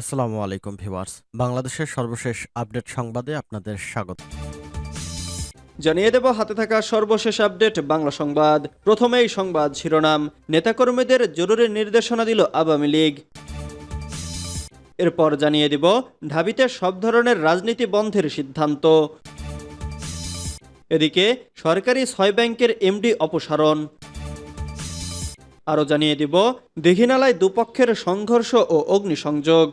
আসসালামু আলাইকুম ভিউয়ার্স। বাংলাদেশের সর্বশেষ আপডেট সংবাদে আপনাদের স্বাগত। জানিয়ে দেব, হাতে থাকা সর্বশেষ আপডেট, বাংলা সংবাদ। প্রথমেই সংবাদ শিরোনাম, নেতাকর্মীদের জরুরি নির্দেশনা দিল আওয়ামী লীগ। এরপর জানিয়ে দিব, ঢাবিতে সব ধরনের রাজনীতি বন্ধের সিদ্ধান্ত। এদিকে, সরকারি ছয় ব্যাংকের এমডি অপসারণ। আরও জানিয়ে দিব, দীঘিনালায় দুপক্ষের সংঘর্ষ ও অগ্নিসংযোগ।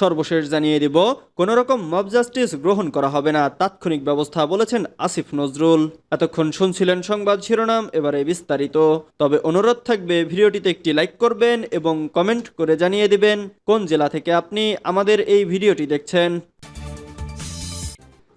সর্বশেষ জানিয়ে দিব কোনো রকম মব জাস্টিস গ্রহণ করা হবে না, তাৎক্ষণিক ব্যবস্থা বলেছেন আসিফ নজরুল। এতক্ষণ শুনছিলেন সংবাদ শিরোনাম, এবারে বিস্তারিত। তবে অনুরোধ থাকবে, ভিডিওটিতে একটি লাইক করবেন এবং কমেন্ট করে জানিয়ে দিবেন, কোন জেলা থেকে আপনি আমাদের এই ভিডিওটি দেখছেন।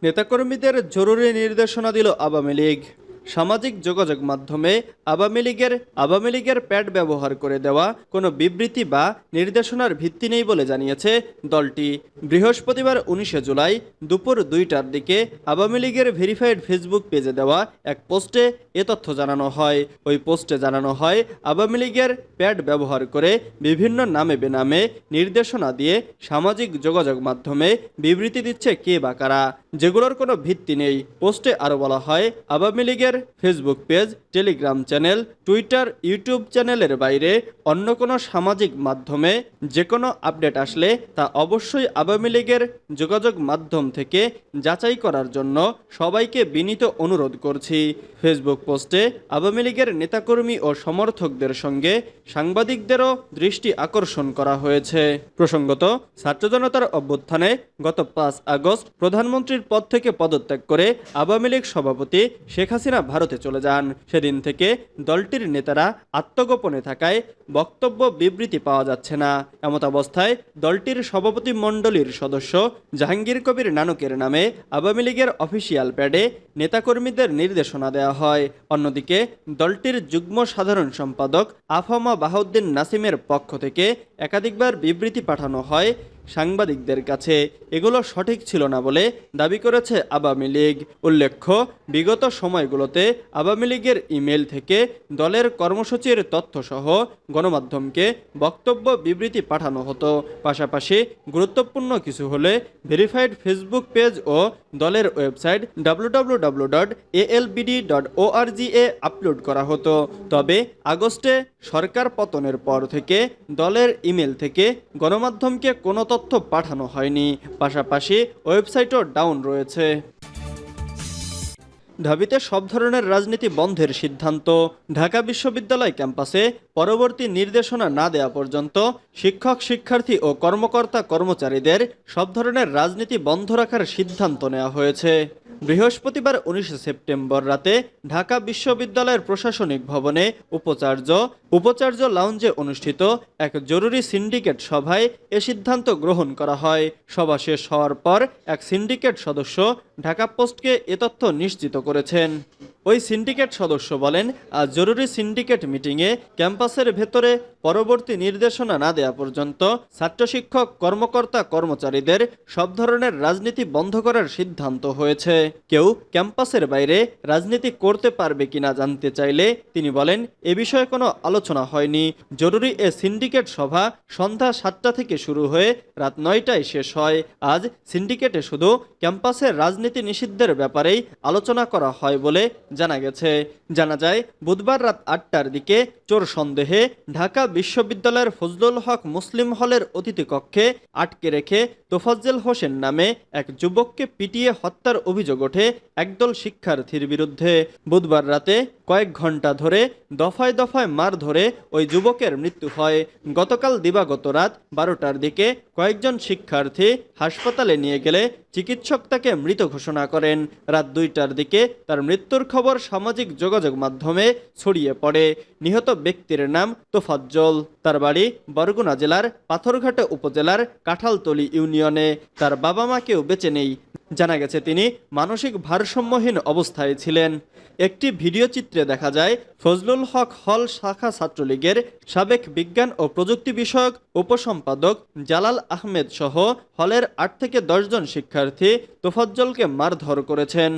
নেতাকর্মীদের জরুরি নির্দেশনা দিল আওয়ামী লীগ। সামাজিক যোগাযোগ মাধ্যমে আওয়ামী লীগের আওয়ামী লীগের প্যাড ব্যবহার করে দেওয়া কোনো বিবৃতি বা নির্দেশনার ভিত্তি নেই বলে জানিয়েছে দলটি। বৃহস্পতিবার উনিশে জুলাই দুপুর দুইটার দিকে আওয়ামী লীগের ভেরিফাইড ফেসবুক পেজে দেওয়া এক পোস্টে এ তথ্য জানানো হয়। ওই পোস্টে জানানো হয়, আওয়ামী লীগের প্যাড ব্যবহার করে বিভিন্ন নামে বেনামে নির্দেশনা দিয়ে সামাজিক যোগাযোগ মাধ্যমে বিবৃতি দিচ্ছে কে বা কারা। যেগুলোর কোনো ভিত্তি নেই। পোস্টে আরও বলা হয়, আওয়ামী লীগের Facebook page Telegram channel Twitter YouTube চ্যানেলের বাইরে অন্য কোনো সামাজিক মাধ্যমে যে কোনো আপডেট আসলে তা অবশ্যই আওয়ামী লীগের যোগাযোগ মাধ্যম থেকে যাচাই করার জন্য সবাইকে বিনীত অনুরোধ করছি। ফেসবুক পোস্টে আওয়ামী লীগের নেতাকর্মী ও সমর্থকদের সঙ্গে সাংবাদিকদেরও দৃষ্টি আকর্ষণ করা হয়েছে। প্রসঙ্গত, ছাত্র জনতার অভ্যুত্থানে গত পাঁচ আগস্ট প্রধানমন্ত্রীর পদ থেকে পদত্যাগ করে আওয়ামী লীগ সভাপতি শেখ হাসিনা ভারতে চলে যান। সেদিন থেকে দলটির নেতারা আত্মগোপনে থাকায় বক্তব্য বিবৃতি পাওয়া যাচ্ছে না। এমত অবস্থায় দলটির সভাপতি মণ্ডলীর সদস্য জাহাঙ্গীর কবির নানকের নামে আওয়ামী লীগের অফিসিয়াল প্যাডে নেতাকর্মীদের নির্দেশনা দেওয়া হয়। অন্যদিকে দলটির যুগ্ম সাধারণ সম্পাদক আফামা বাহাউদ্দিন নাসিমের পক্ষ থেকে একাধিকবার বিবৃতি পাঠানো হয় সাংবাদিকদের কাছে এগুলো সঠিক ছিল না বলে দাবি করেছে আওয়ামী লীগ। উল্লেখ্য, বিগত সময়গুলোতে আওয়ামী লীগের ইমেল থেকে দলের কর্মসূচির তথ্যসহ গণমাধ্যমকে বক্তব্য বিবৃতি পাঠানো হতো। পাশাপাশি গুরুত্বপূর্ণ কিছু হলে ভেরিফাইড ফেসবুক পেজ ও দলের ওয়েবসাইট ডাব্লু ডট ডট এ আপলোড করা হতো। তবে আগস্টে সরকার পতনের পর থেকে দলের ইমেল থেকে গণমাধ্যমকে কোনো তথ্য পাঠানো হয়নি। পাশাপাশি ওয়েবসাইটও ডাউন রয়েছে। ঢাবিতে সব ধরনের রাজনীতি বন্ধের সিদ্ধান্ত। ঢাকা বিশ্ববিদ্যালয় ক্যাম্পাসে পরবর্তী নির্দেশনা না দেওয়া পর্যন্ত শিক্ষক, শিক্ষার্থী ও কর্মকর্তা কর্মচারীদের সব ধরনের রাজনীতি বন্ধ রাখার সিদ্ধান্ত নেওয়া হয়েছে। বৃহস্পতিবার উনিশে সেপ্টেম্বর রাতে ঢাকা বিশ্ববিদ্যালয়ের প্রশাসনিক ভবনে উপাচার্য উপাচার্য লাউঞ্জে অনুষ্ঠিত এক জরুরি সিন্ডিকেট সভায় এ সিদ্ধান্ত গ্রহণ করা হয়। সভা শেষ হওয়ার পর এক সিন্ডিকেট সদস্য ঢাকা পোস্টকে এ তথ্য নিশ্চিত করেছেন। ওই সিন্ডিকেট সদস্য বলেন আজ জরুরি সিন্ডিকেট মিটিংয়ে ক্যাম্পাসের ভেতরে পরবর্তী নির্দেশনা না দেওয়া পর্যন্ত ছাত্র শিক্ষক, কর্মকর্তা, কর্মচারীদের সব ধরনের রাজনীতি বন্ধ করার সিদ্ধান্ত হয়েছে। কেউ ক্যাম্পাসের বাইরে রাজনীতি করতে পারবে কিনা জানতে চাইলে তিনি বলেন, এ বিষয়ে কোনো আলোচনা হয়নি। জরুরি এ সিন্ডিকেট সভা সন্ধ্যা সাতটা থেকে শুরু হয়ে রাত নয়টায় শেষ হয়। আজ সিন্ডিকেটে শুধু ক্যাম্পাসের রাজনীতি নিষিদ্ধের ব্যাপারেই আলোচনা করা হয় বলে জানা গেছে। জানা যায়, বুধবার রাত আটটার দিকে চোর সন্দেহে ঢাকা বিশ্ববিদ্যালয়ের ফজলুল হক মুসলিম হলের অতিথি কক্ষে আটকে রেখে তোফাজ্জেল হোসেন নামে এক যুবককে পিটিয়ে হত্যার অভিযোগ ওঠে একদল শিক্ষার্থীর বিরুদ্ধে। বুধবার রাতে কয়েক ঘণ্টা ধরে দফায় দফায় মার ধরে ওই যুবকের মৃত্যু হয়। গতকাল দিবাগত রাত বারোটার দিকে কয়েকজন শিক্ষার্থী হাসপাতালে নিয়ে গেলে চিকিৎসক তাকে মৃত ঘোষণা করেন। রাত দুইটার দিকে তার মৃত্যুর খবর সামাজিক যোগাযোগ মাধ্যমে ছড়িয়ে পড়ে। নিহত ব্যক্তির নাম তোফাজ্জল। তার বাড়ি বরগুনা জেলার পাথরঘাটা উপজেলার কাঁঠালতলি ইউনিয়নে। তার বাবা মা কেউ বেঁচে নেই। জানা গেছে তিনি মানসিক ভারসাম্যহীন অবস্থায় ছিলেন। একটি ভিডিও চিত্রে দেখা যায়, ফজলুল হক হল শাখা ছাত্রলীগের সাবেক বিজ্ঞান ও প্রযুক্তি বিষয়ক উপসম্পাদক জালাল আহমেদ সহ হলের আট থেকে দশজন শিক্ষার্থী তোফাজ্জলকে মারধর করেছেন।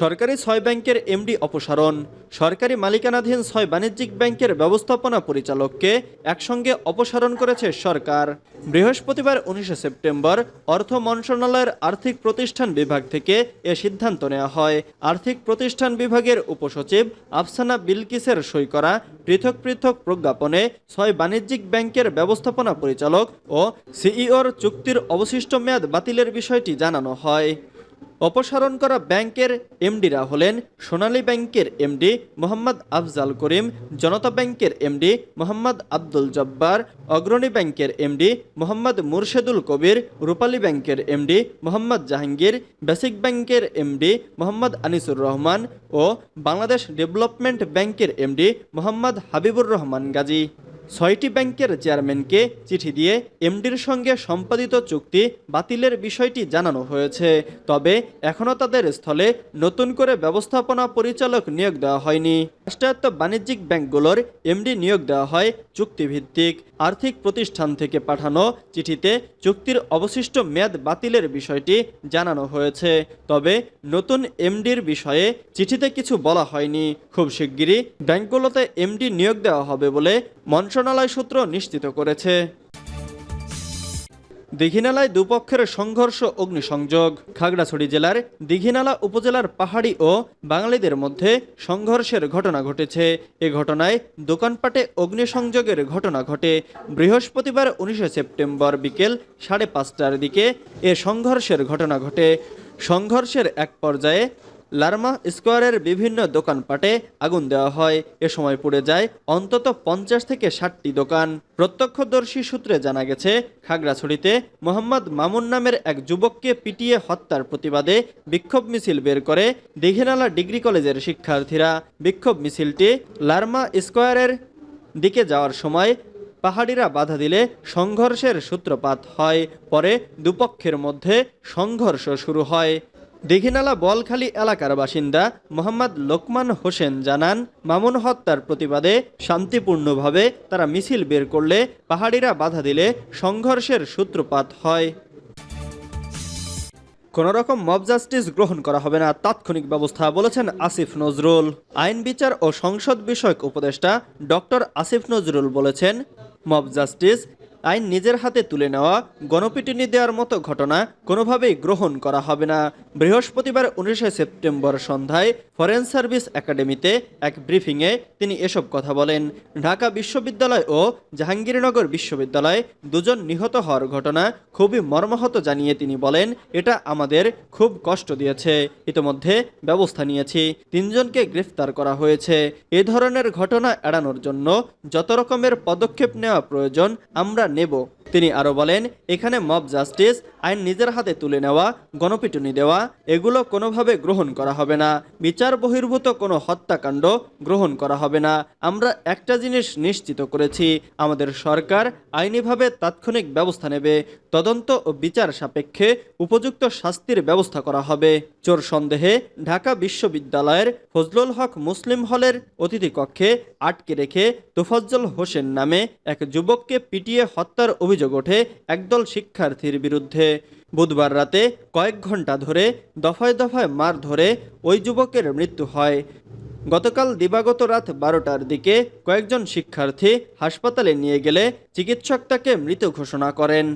সরকারি ছয় ব্যাংকের এমডি অপসারণ। সরকারি মালিকানাধীন ছয় বাণিজ্যিক ব্যাংকের ব্যবস্থাপনা পরিচালককে একসঙ্গে অপসারণ করেছে সরকার। বৃহস্পতিবার উনিশে সেপ্টেম্বর অর্থ মন্ত্রণালয়ের আর্থিক প্রতিষ্ঠান বিভাগ থেকে এ সিদ্ধান্ত নেওয়া হয়। আর্থিক প্রতিষ্ঠান বিভাগের উপসচিব আফসানা বিলকিসের সই করা পৃথক পৃথক প্রজ্ঞাপনে ছয় বাণিজ্যিক ব্যাংকের ব্যবস্থাপনা পরিচালক ও সিইওর চুক্তির অবশিষ্ট মেয়াদ বাতিলের বিষয়টি জানানো হয়। অপসারণ করা ব্যাংকের এমডিরা হলেন সোনালী ব্যাংকের এমডি মোহাম্মদ আফজাল করিম, জনতা ব্যাংকের এমডি মোহাম্মদ আব্দুল জব্বার, অগ্রণী ব্যাংকের এমডি মোহাম্মদ মুর্শেদুল কবির, রূপালী ব্যাংকের এমডি মোহাম্মদ জাহাঙ্গীর, বেসিক ব্যাংকের এমডি মোহাম্মদ আনিসুর রহমান ও বাংলাদেশ ডেভেলপমেন্ট ব্যাংকের এমডি মোহাম্মদ হাবিবুর রহমান গাজী। ছয়টি ব্যাংকের চেয়ারম্যানকে চিঠি দিয়ে এমডির সঙ্গে সম্পাদিত চুক্তি বাতিলের বিষয়টি জানানো হয়েছে। তবে এখনও তাদের স্থলে নতুন করে ব্যবস্থাপনা পরিচালক নিয়োগ দেওয়া হয়নি। রাষ্ট্রায়ত্ত বাণিজ্যিক ব্যাংকগুলোর এমডি নিয়োগ দেওয়া হয় চুক্তিভিত্তিক আর্থিক প্রতিষ্ঠান থেকে পাঠানো চিঠিতে চুক্তির অবশিষ্ট মেয়াদ বাতিলের বিষয়টি জানানো হয়েছে। তবে নতুন এমডির বিষয়ে চিঠিতে কিছু বলা হয়নি। খুব শিগগিরই ব্যাংকগুলোতে এমডি নিয়োগ দেওয়া হবে বলে মন্ত্রণালয় সূত্র নিশ্চিত করেছে। দীঘিনালায় দুপক্ষের সংঘর্ষ, অগ্নিসংযোগ। খাগড়াছড়ি জেলার দীঘিনালা উপজেলার পাহাড়ি ও বাঙালিদের মধ্যে সংঘর্ষের ঘটনা ঘটেছে। এ ঘটনায় দোকানপাটে অগ্নিসংযোগের ঘটনা ঘটে। বৃহস্পতিবার উনিশে সেপ্টেম্বর বিকেল সাড়ে পাঁচটার দিকে এ সংঘর্ষের ঘটনা ঘটে। সংঘর্ষের এক পর্যায়ে লারমা স্কোয়ারের বিভিন্ন দোকানপাটে আগুন দেওয়া হয়। এ সময় পুড়ে যায় অন্তত পঞ্চাশ থেকে ষাটটি দোকান। প্রত্যক্ষদর্শী সূত্রে জানা গেছে, খাগড়াছড়িতে মোহাম্মদ মামুন নামের এক যুবককে পিটিয়ে হত্যার প্রতিবাদে বিক্ষোভ মিছিল বের করে দীঘিনালা ডিগ্রি কলেজের শিক্ষার্থীরা। বিক্ষোভ মিছিলটি লারমা স্কোয়ারের দিকে যাওয়ার সময় পাহাড়িরা বাধা দিলে সংঘর্ষের সূত্রপাত হয়। পরে দুপক্ষের মধ্যে সংঘর্ষ শুরু হয়। দীঘিনালা বলখালী এলাকার বাসিন্দা মোহাম্মদ লোকমান হোসেন জানান, মামুন হত্যার প্রতিবাদে শান্তিপূর্ণভাবে তারা মিছিল বের করলে পাহাড়িরা বাধা দিলে সংঘর্ষের সূত্রপাত হয়। কোন রকম মব জাস্টিস গ্রহণ করা হবে না, তাৎক্ষণিক ব্যবস্থা বলেছেন আসিফ নজরুল। আইন বিচার ও সংসদ বিষয়ক উপদেষ্টা ডক্টর আসিফ নজরুল বলেছেন, মব জাস্টিস আইন নিজের হাতে তুলে নেওয়া, গণপিটুনি দেওয়ার মতো ঘটনা কোনোভাবেই গ্রহণ করা হবে না। বৃহস্পতিবার উনিশে সেপ্টেম্বর সন্ধ্যায় ফরেন সার্ভিস একাডেমিতে এক ব্রিফিংয়ে তিনি এসব কথা বলেন। ঢাকা বিশ্ববিদ্যালয় ও জাহাঙ্গীরনগর বিশ্ববিদ্যালয়ে দুজন নিহত হওয়ার ঘটনা খুবই মর্মাহত জানিয়ে তিনি বলেন, এটা আমাদের খুব কষ্ট দিয়েছে। ইতোমধ্যে ব্যবস্থা নিয়েছি। তিনজনকে গ্রেফতার করা হয়েছে। এ ধরনের ঘটনা এড়ানোর জন্য যত রকমের পদক্ষেপ নেওয়া প্রয়োজন, আমরা নেব। তিনি আরও বলেন, এখানে মব জাস্টিস, আইন নিজের হাতে তুলে নেওয়া, গণপিটুনি দেওয়া, এগুলো কোনোভাবে গ্রহণ করা হবে না। বিচার বহির্ভূত কোনো হত্যাকাণ্ড গ্রহণ করা হবে না। আমরা একটা জিনিস নিশ্চিত করেছি, আমাদের সরকার আইনিভাবে তাৎক্ষণিক ব্যবস্থা নেবে। তদন্ত ও বিচার সাপেক্ষে উপযুক্ত শাস্তির ব্যবস্থা করা হবে। চোর সন্দেহে ঢাকা বিশ্ববিদ্যালয়ের ফজলুল হক মুসলিম হলের অতিথি কক্ষে আটকে রেখে তোফাজ্জল হোসেন নামে এক যুবককে পিটিয়ে হত্যার অভিযোগ ওঠে একদল শিক্ষার্থীর বিরুদ্ধে। বুধবার রাতে কয়েক ঘণ্টা ধরে দফায় দফায় মার ধরে ওই যুবকের মৃত্যু হয়। গতকাল দিবাগত রাত বারোটার দিকে কয়েকজন শিক্ষার্থী হাসপাতালে নিয়ে গেলে চিকিৎসক তাকে মৃত ঘোষণা করেন।